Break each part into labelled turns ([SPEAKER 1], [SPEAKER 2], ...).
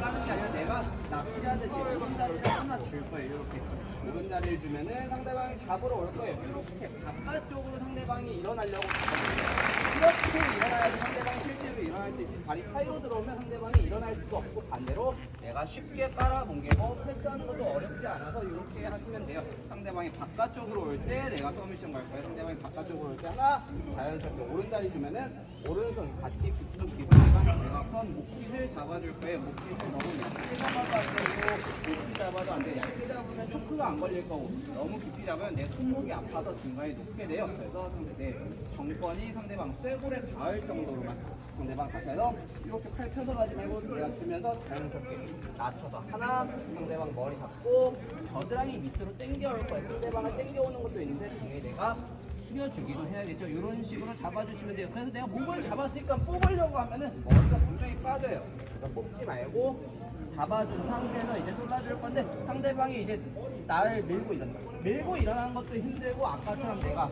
[SPEAKER 1] 까는 게 아니라 내가 낚시하듯이 오른다리를 하나 줄 거예요. 이렇게 오른다리를 주면은 상대방이 잡으러 올 거예요. 이렇게 바깥쪽으로 상대방이 일어나려고. 이렇게 일어나야지 상대방이 실제로 일어날 수 있지. 발이 사이로 들어오면 상대방이 일어날 수가 없고 반대로 내가 쉽게 깔아뭉개고 패스하는 것도 어렵지 않아서 이렇게 하시면 돼요. 상대방이 바깥쪽으로 올 때 내가 서미션 갈 거예요. 상대방이 바깥쪽으로 올 때 하나 자연스럽게 오른다리 주면은 오른손 같이 깊은 기분이가 대각선 목깃을 잡아줄 거예요. 목깃을 너무 안 되고 높이 잡아도 안 돼요. 얇게 잡으면 초크가 안 걸릴 거고 너무 깊이 잡으면 내 손목이 아파서 중간에 놓게 돼요. 그래서 상대 내 정권이 상대방 쇄골에 닿을 정도로만 상대방 해서 이렇게 팔 펴서 가지 말고 내가 주면서 자연스럽게 낮춰서 하나 상대방 머리 잡고 겨드랑이 밑으로 당겨올 거예요. 상대방을 당겨오는 것도 있는데 당연히 내가 숙여주기도 해야겠죠. 이런 식으로 잡아주시면 돼요. 그래서 내가 목을 잡았으니까 뽑으려고 하면은 머리가 분명히 빠져요. 그러니까 뽑지 말고 잡아준 상태에서 이제 쏠라줄 건데 상대방이 이제 나를 밀고 일어나. 밀고 일어나는 것도 힘들고 아까처럼 내가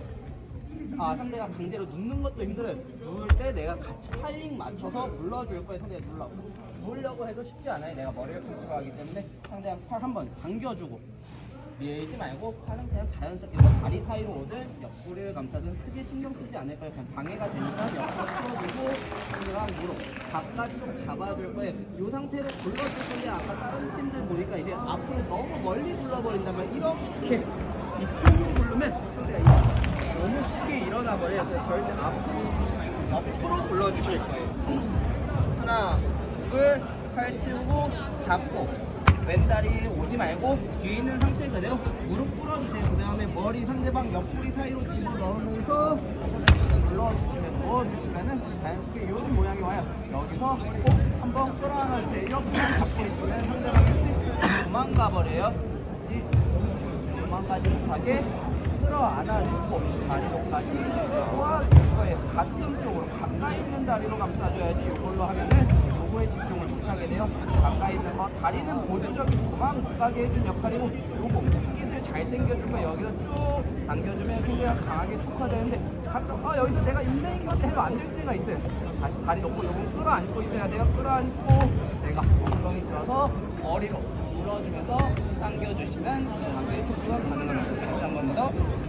[SPEAKER 1] 아 상대가 강제로 눕는 것도 힘들어요. 누울 때 내가 같이 타이밍 맞춰서 눌러줄 거예요. 상대가 눌러. 누우려고 해도 쉽지 않아요. 내가 머리를 긁고 가기 때문에 상대방 팔 한번 당겨주고 밀지 말고 팔은 그냥 자연스럽게 뭐 다리 사이로 오든 옆구리를 감싸든 크게 신경 쓰지 않을 거예요. 그냥 방해가 되니까 옆으로 풀어주고 상대방 무릎 바깥쪽 잡아줄 거예요. 이 상태로 굴러줄 건데 아까 다른 팀들 보니까 이제 앞으로 너무 멀리 굴러버린다면 이렇게 이쪽으로 굴르면 이렇게 너무 쉽게 일어나 버려요. 그래서 절대 앞으로 옆으로 굴러주실 거예요. 팔 치우고 잡고 왼다리 오지 말고 뒤에 있는 상태 그대로 무릎 꿇어주세요. 그 다음에 머리 상대방 옆구리 사이로 집어 넣으면서 눌러주시면 누워주시면은 자연스럽게 이런 모양이 와요. 여기서 꼭 한번 끌어안아주세요. 이렇게만 잡고 있으면 상대방이 뜩 도망가 버려요. 다시 도망가지 못하게 끌어안아주고 다리로까지 도와줄 거예요. 같은 쪽으로 가까이 있는 다리로 감싸줘야지 이걸로 하면은 요거에 집중을 못하게 돼요. 가까이 있는 거 다리는 보조적인 도망 못 가게 해준 역할이고 요거 깃을 잘 거예요. 여기서 쭉 당겨주면 상대가 강하게 촉화되는데 가끔 어 여기서 내가 인내인 건데 해도 안될 때가 있어요. 다시 다리 놓고 요건 끌어안고 있어야 돼요. 끌어안고 내가 엉덩이 들어서 머리로 눌러주면서 당겨주시면 강하게 촉구가 가능합니다. 다시 한 번 더.